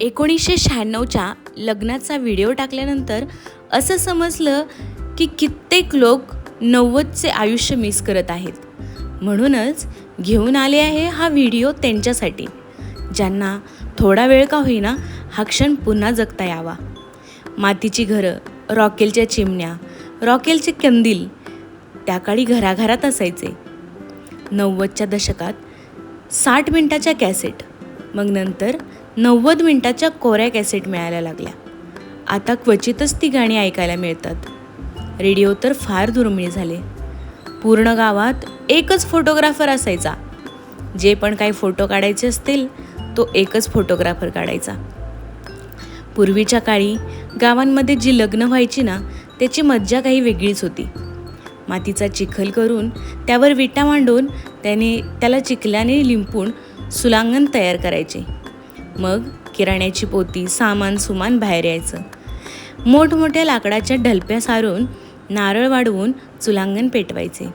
एकोणीसशे शहाण्णवच्या लग्नाचा व्हिडिओ टाकल्यानंतर असं समजलं की कित्येक लोक नव्वदचे आयुष्य मिस करत आहेत. म्हणूनच घेऊन आले आहे हा व्हिडिओ त्यांच्यासाठी. ज्यांना थोडा वेळ का होईना हा क्षण पुन्हा जगता यावा. मातीची घरं रॉकेलच्या चिमण्या रॉकेलचे कंदील त्या काळी घराघरात असायचे. नव्वदच्या दशकात साठ मिनटाच्या कॅसेट मग नंतर नव्वद मिनटाच्या कोऱ्या कॅसेट मिळायला लागल्या. आता क्वचितच ती गाणी ऐकायला मिळतात. रेडिओ तर फार दुर्मिळ झाले. पूर्ण गावात एकच फोटोग्राफर असायचा. जे पण काही फोटो काढायचे असतील तो एकच फोटोग्राफर काढायचा. पूर्वीच्या काळी गावांमध्ये जी लग्न व्हायची ना त्याची मज्जा काही वेगळीच होती. मातीचा चिखल करून त्यावर विटा मांडून त्याने त्याला चिखल्याने लिंपून सुलांगण तयार करायचे. मग किराण्याची पोती सामान सुमान बाहेर यायचं. मोठमोठ्या लाकडाच्या ढलप्या सारून नारळ वाढवून चुलांगण पेटवायचे.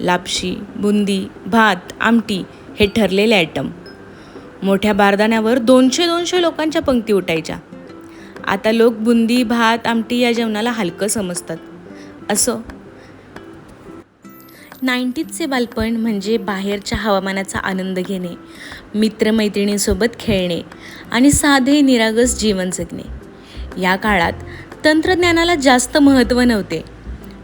लापशी बुंदी भात आमटी हे ठरलेले आयटम मोठ्या बारदाण्यावर दोनशे दोनशे लोकांच्या पंक्ती उठायच्या. आता लोक बुंदी भात आमटी या जेवणाला हलकं समजतात. असं नाईन्टीजचे बालपण म्हणजे बाहेरच्या हवामानाचा आनंद घेणे मित्रमैत्रिणींसोबत खेळणे आणि साधे निरागस जीवन जगणे. या काळात तंत्रज्ञानाला जास्त महत्त्व नव्हते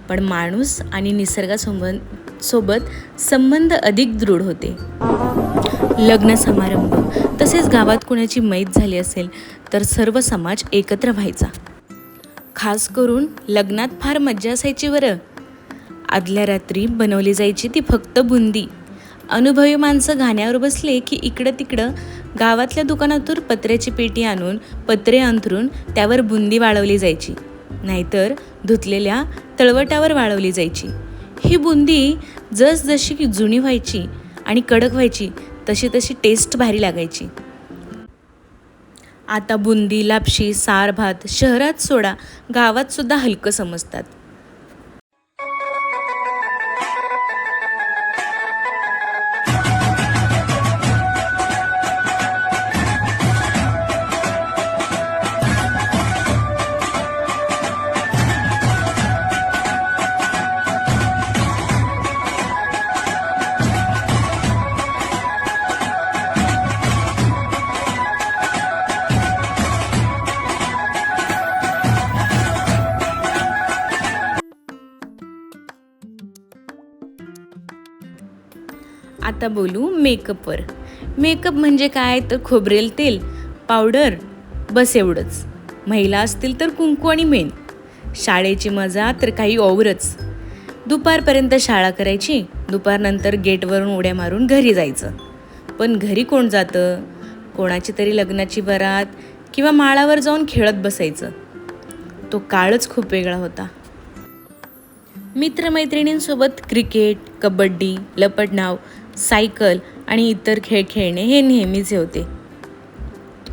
पण माणूस आणि निसर्गासोबत सोबत संबंध अधिक दृढ होते. लग्न समारंभ तसेच गावात कोणाची मैत झाली असेल तर सर्व समाज एकत्र व्हायचा. खास करून लग्नात फार मज्जा असायची बरं. आदल्या रात्री बनवली जायची ती फक्त बुंदी. अनुभवी माणसं घाण्यावर बसले की इकडं तिकडं गावातल्या दुकानातून पत्र्याची पेटी आणून पत्रे अंथरून त्यावर बुंदी वाळवली जायची. नाहीतर धुतलेल्या तळवटावर वाळवली जायची. ही बुंदी जसजशी की जुनी व्हायची आणि कडक व्हायची तशी तशी टेस्ट भारी लागायची. आता बुंदी लापशी सार भात शहरात सोडा गावात सुद्धा हलकं समजतात. आता बोलू मेकअपवर. मेकअप म्हणजे काय? तर खोबरेल तेल पावडर बस एवढंच. महिला असतील तर कुंकू आणि मेन. शाळेची मजा तर काही ओवरच. दुपारपर्यंत शाळा करायची दुपारनंतर गेटवरून उड्या मारून घरी जायचं. पण घरी कोण जातं? कोणाची तरी लग्नाची बरात किंवा माळावर जाऊन खेळत बसायचं. तो काळच खूप वेगळा होता. मित्रमैत्रिणींसोबत क्रिकेट कबड्डी लपडनाव सायकल आणि इतर खेळ खेळणे हे नेहमीचे होते.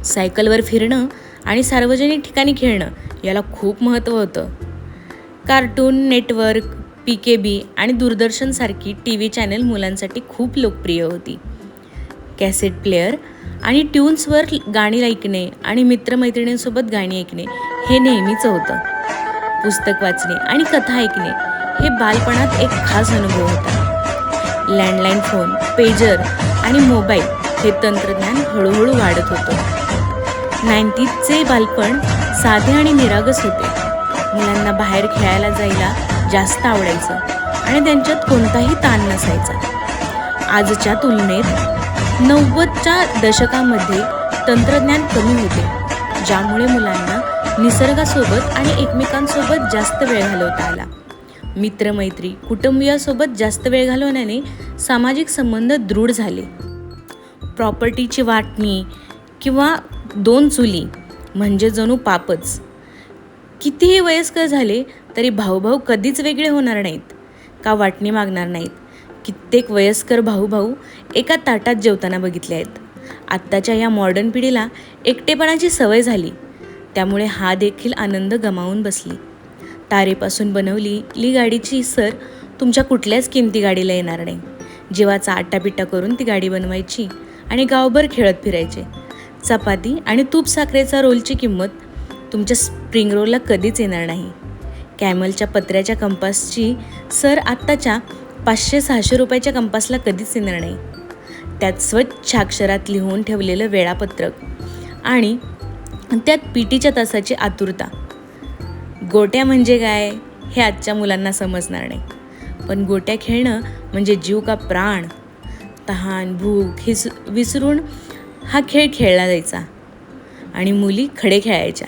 सायकलवर फिरणं आणि सार्वजनिक ठिकाणी खेळणं याला खूप महत्त्व होतं. Cartoon Network P K B आणि दूरदर्शनसारखी टी व्ही चॅनल मुलांसाठी खूप लोकप्रिय होती. कॅसेट प्लेअर आणि ट्यून्सवर गाणी ऐकणे आणि मित्रमैत्रिणींसोबत गाणी ऐकणे हे नेहमीचं होतं. पुस्तक वाचणे आणि कथा ऐकणे हे बालपणात एक खास अनुभव होता. लँडलाईन फोन पेजर आणि मोबाईल हे तंत्रज्ञान हळूहळू वाढत होतं. नाईन्टीजचे बालपण साधे आणि निरागस होते. मुलांना बाहेर खेळायला जायला जास्त आवडायचं आणि त्यांच्यात कोणताही ताण नसायचा. आजच्या तुलनेत नव्वदच्या दशकामध्ये तंत्रज्ञान कमी होते ज्यामुळे मुलांना निसर्गासोबत आणि एकमेकांसोबत जास्त वेळ घालवता आला. मित्रमैत्री कुटुंबियासोबत जास्त वेळ घालवण्याने सामाजिक संबंध दृढ झाले. प्रॉपर्टीची वाटणी किंवा दोन चुली म्हणजे जणू पापच. कितीही वयस्कर झाले तरी भाऊभाऊ कधीच वेगळे होणार नाहीत का वाटणी मागणार नाहीत. कित्येक वयस्कर भाऊभाऊ एका ताटात जेवताना बघितले आहेत. आत्ताच्या या मॉडर्न पिढीला एकटेपणाची सवय झाली. त्यामुळे हा देखील आनंद गमावून बसली. तारेपासून बनवली गाडीची सर तुमच्या कुठल्याच किमती गाडीला येणार नाही. जीवाचा आट्टापिट्टा करून ती गाडी बनवायची आणि गावभर खेळत फिरायचे. चपाती आणि तूप साखरेचा रोलची किंमत तुमच्या स्प्रिंग रोलला कधीच येणार नाही. कॅमलच्या पत्र्याच्या कंपासची सर आत्ताच्या पाचशे सहाशे रुपयाच्या कंपासला कधीच येणार नाही. त्यात स्वच्छ अक्षरात लिहून ठेवलेलं वेळापत्रक आणि त्यात पीटीच्या तासाची आतुरता. गोट्या म्हणजे काय हे आजच्या मुलांना समजणार नाही. पण गोट्या खेळणं म्हणजे जीव का प्राण तहान भूक हिस विसरून हा खेळ खेळला जायचा आणि मुली खडे खेळायच्या.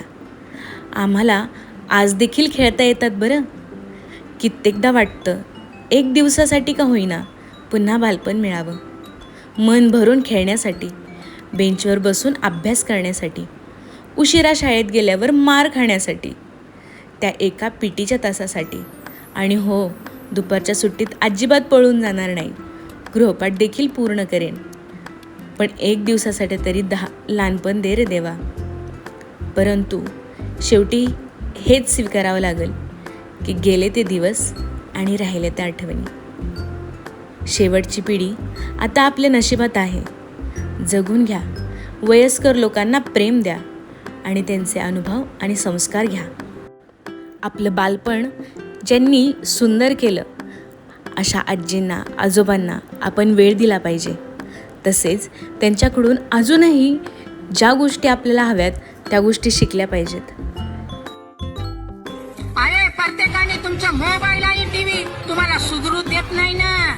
आम्हाला आज देखील खेळता येतात बरं. कित्येकदा वाटतं एक दिवसासाठी का होईना पुन्हा बालपण मिळावं. मन भरून खेळण्यासाठी बेंचवर बसून अभ्यास करण्यासाठी उशिरा शाळेत गेल्यावर मार खाण्यासाठी त्या एका पिटीच्या तासासाठी. आणि हो दुपारच्या सुट्टीत अजिबात पळून जाणार नाही. गृहपाठ देखील पूर्ण करेन. पण एक दिवसासाठी तरी दहा लहानपण दे रे देवा. परंतु शेवटी हेच स्वीकारावं लागेल की गेले ते दिवस आणि राहिले त्या आठवणी. शेवटची पिढी आता आपल्या नशिबात आहे. जगून घ्या. वयस्कर लोकांना प्रेम द्या आणि त्यांचे अनुभव आणि संस्कार घ्या. आपलं बालपण ज्यांनी सुंदर केलं अशा आजींना आजोबांना आपण वेळ दिला पाहिजे. तसेच त्यांच्याकडून अजूनही ज्या गोष्टी आपल्याला हव्यात त्या गोष्टी शिकल्या पाहिजेत. अरे प्रत्येकाने तुमचा मोबाईल आणि टीव्ही तुम्हाला सुधरू देत नाही ना?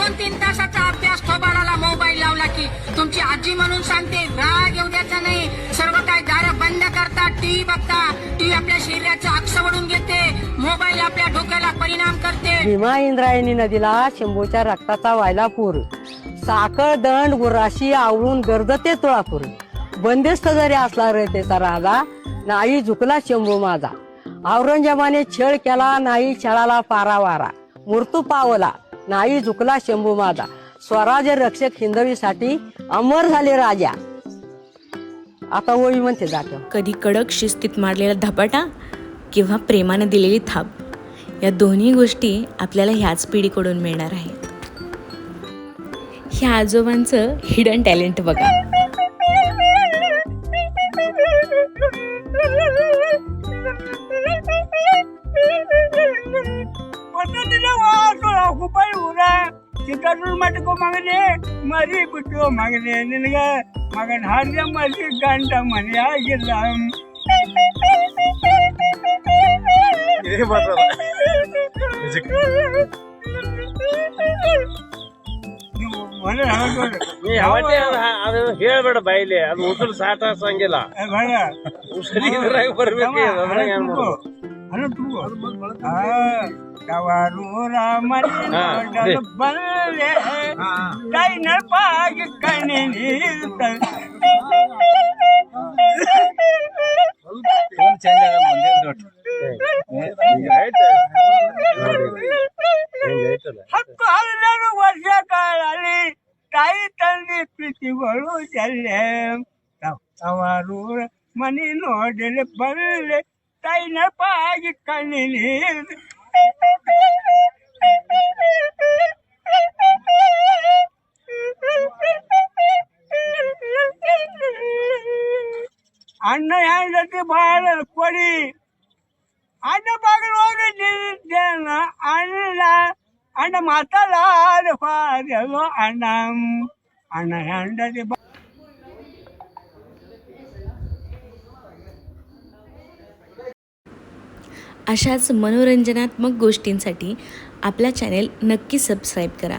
दोन तीन तासाचा अभ्यास थोबाडाला मोबाईल लावला की तुमची आजी म्हणून सांगते राग येऊ द्यायचा नाही. सर्व काय दार बंद करता टीव्ही बघता. टीव्ही आपल्या शरीराचं अक्ष वडून घेते. मोबाईल आपल्या डोक्याला परिणाम करते. भीमा इंद्रायणी नदीला शंभूच्या रक्ताचा व्हायला पूर. साखर दंड गुराशी आवळून गर्दते तुळापूर. बंदिस्त जरी असला रे त्याचा राजा नाही झुकला शंभू माझा. औरंगजेबाने छळ केला नाही छळाला पारावारा. मृत्यू पावला. नाही झुकला शंभू माझा. स्वराज्य रक्षक हिंदवीसाठी अमर झाले राजा. आता ओळी म्हणते जातो. कधी कडक शिस्तीत मारलेला धपाटा किंवा प्रेमाने दिलेली थाप या दोन्ही गोष्टी आपल्याला ह्याच पिढीकडून मिळणार आहेत. ह्या आजोबांचं हिडन टॅलेंट बघा. ಮಗನೇ ಮರಿ ಬಿಟ್ಟು ಮಗನೇ ನಿನಗೆ ಮಗನ ಹರಿದ ಮರಿ ಗಂಡ ಮನೆಯಾಗಿಲ್ಲ ಅದು ಹೇಳ್ಬೇಡ ಬಾಯಿಲಿ ಅದು ಉಸಿರು ಸಾಟ ಸಂಗಿಲ್ಲ ಇದ್ರಾಗ ಬರ್ಬೇಕು ತಮ್ಮ, ಅದ್ರಾಗ ಹಣ ಏನ್ ತುಂಬು. ಮಾಡೋದು ಹಣ ತುಂಬು. ಆ, ತವರೂರ ಮರಿ ಹಾ, ನೋಡಲು ಇದೆ. ಬಲ್ಲೆ ಕೈ ನಲ್ಪಾಗಿ ಕಣ್ಣಿ ನೀರು ಚೇಂಜ್ ಆಗಲ್ಲ ಈಗ ಆಯ್ತು ಹಿಂಗ್ ಆಯ್ತಲ್ಲ ಹತ್ತು ಹನ್ನೆರಡು ವರ್ಷ ಕಾಲಲ್ಲಿ ತಾಯಿ ತಂದೆ ಪ್ರೀತಿಗಳು ಜಲ್ಲೆ ಅವರು ಮನೆ ನೋಡಲೆ ಬರಲೆ ತಾಯಿ ನೆಪಾಗಿ ಕಣ್ಣಿನಿ ಅಣ್ಣ ಹೆಂಡತಿ ಬಾಳ ಕೊಡಿ ಅಣ್ಣ ಬಾಗಿಲು ಹೋಗಿ ನಿಂತೇನ ಅಣ್ಣ ಅಣ್ಣ ಮಾತಾಡ ಪಾದಲು ಅಣ್ಣ ಅಣ್ಣ ಹೆಂಡತಿ अशाच मनोरंजनात्मक गोष्टींसाठी आपला चॅनेल नक्की सबस्क्राईब करा.